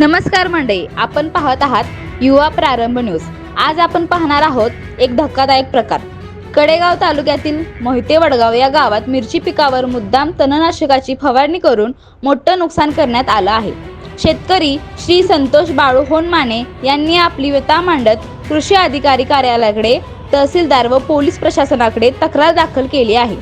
नमस्कार मंडळी आपण पाहत आहात युवा प्रारंभ न्यूज. आज आपण पाहणार आहोत एक धक्कादायक प्रकार. कडेगाव तालुक्यातील मोहिते वडगाव या गावात मिरची पिकावर मुद्दाम तणनाशकाची फवारणी करून मोठं नुकसान करण्यात आलं आहे. शेतकरी श्री संतोष बाळू होनमाने यांनी आपली व्यथा मांडत कृषी अधिकारी कार्यालयाकडे तहसीलदार व पोलीस प्रशासनाकडे तक्रार दाखल केली आहे.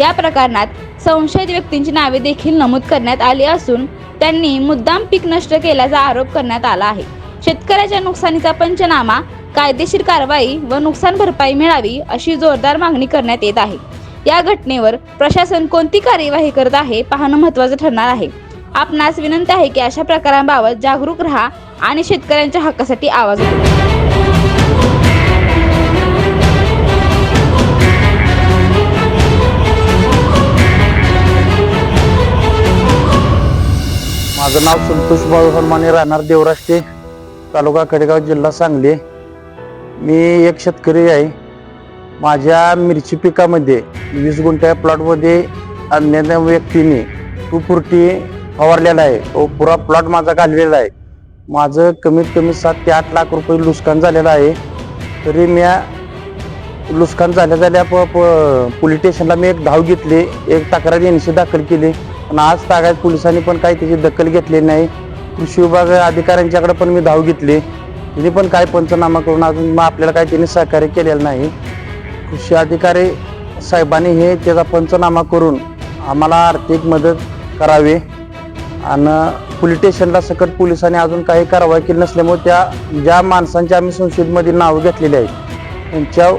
या प्रकरणात संशयित व्यक्तींची नावे देखील नमूद करण्यात आली असून त्यांनी मुद्दाम पीक नष्ट केल्याचा आरोप करण्यात आला आहे. शेतकऱ्याच्या नुकसानीचा पंचनामा कायदेशीर कारवाई व नुकसान भरपाई मिळावी अशी जोरदार मागणी करण्यात येत आहे. या घटनेवर प्रशासन कोणती कार्यवाही करत आहे पाहणं महत्त्वाचं ठरणार आहे. आपणास विनंती आहे की अशा प्रकारांबाबत जागरूक राहा आणि शेतकऱ्यांच्या हक्कासाठी आवाज उठवा. माझं नाव संतोष बाळू हनुमाने राहणार देवराष्ट्रे तालुका कडेगाव जिल्हा सांगली. मी एक शेतकरी आहे. माझ्या मिरची पिकामध्ये वीस गुंठ्या प्लॉटमध्ये अन्य व्यक्तीने टू पुरटी फवारलेला आहे. व पुरा प्लॉट माझा घाललेला आहे. माझं कमीत कमी सात ते आठ लाख रुपये नुकसान झालेलं आहे. तरी मी नुकसान झाल्या झाल्या प प- पोलीस स्टेशनला मी एक धाव घेतली. एक तक्रार यांची दाखल केली. पण आज तागायत पोलिसांनी पण काही त्याची दखल घेतलेली नाही. कृषी विभाग अधिकाऱ्यांच्याकडे पण मी धाव घेतली. तिने पण काय पंचनामा करून अजून मग आपल्याला काही त्यांनी सहकार्य केलेलं नाही. कृषी अधिकारी साहेबांनी हे त्याचा पंचनामा करून आम्हाला आर्थिक मदत करावी. आणि पोलीस स्टेशनला सकट पोलिसांनी अजून काही कारवाई केली नसल्यामुळे त्या ज्या माणसांची आम्ही संसदेमध्ये नावं घेतलेली आहेत त्यांच्या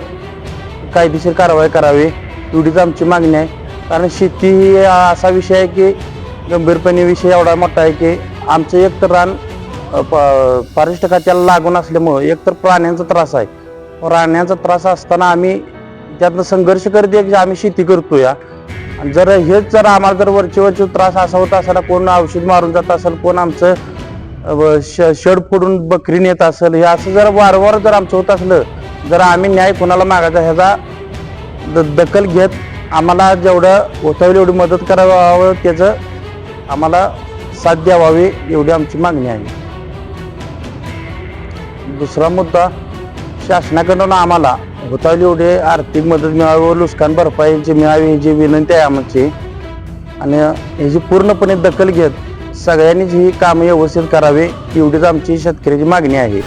कायदेशीर कारवाई करावी. एवढीच आमची मागणी आहे. कारण शेती ही असा विषय आहे की गंभीरपणे विषय एवढा मोठा आहे की आमचं एक तर रान प- फॉरेस्ट खात्याला लागून असल्यामुळं एक तर प्राण्यांचा त्रास आहे. प्राण्यांचा त्रास असताना आम्ही त्यातनं संघर्ष करत आहे की आम्ही शेती करतो या आणि जर हेच जर आम्हाला जर वरचे वरचे त्रास असा होत असाला कोण औषध मारून जात असेल कोण आमचं श- शेड फोडून बकरी नेत असेल हे असं जर वारंवार जर आमचं होत असलं जर आम्ही न्याय कोणाला मागायचा ह्याचा द- दखल घेत आम्हाला जेवढं होता एवढी मदत करावं त्याचं आम्हाला साथ द्यावावी एवढी आमची मागणी आहे. दुसरा मुद्दा शासनाकडून आम्हाला होता एवढी आर्थिक मदत मिळावी व नुकसान भरपाईची मिळावी ह्याची विनंती आहे आमची आणि ह्याची पूर्णपणे दखल घेत सगळ्यांनीच ही कामं व्यवस्थित करावी एवढीच आमची शेतकऱ्याची मागणी आहे.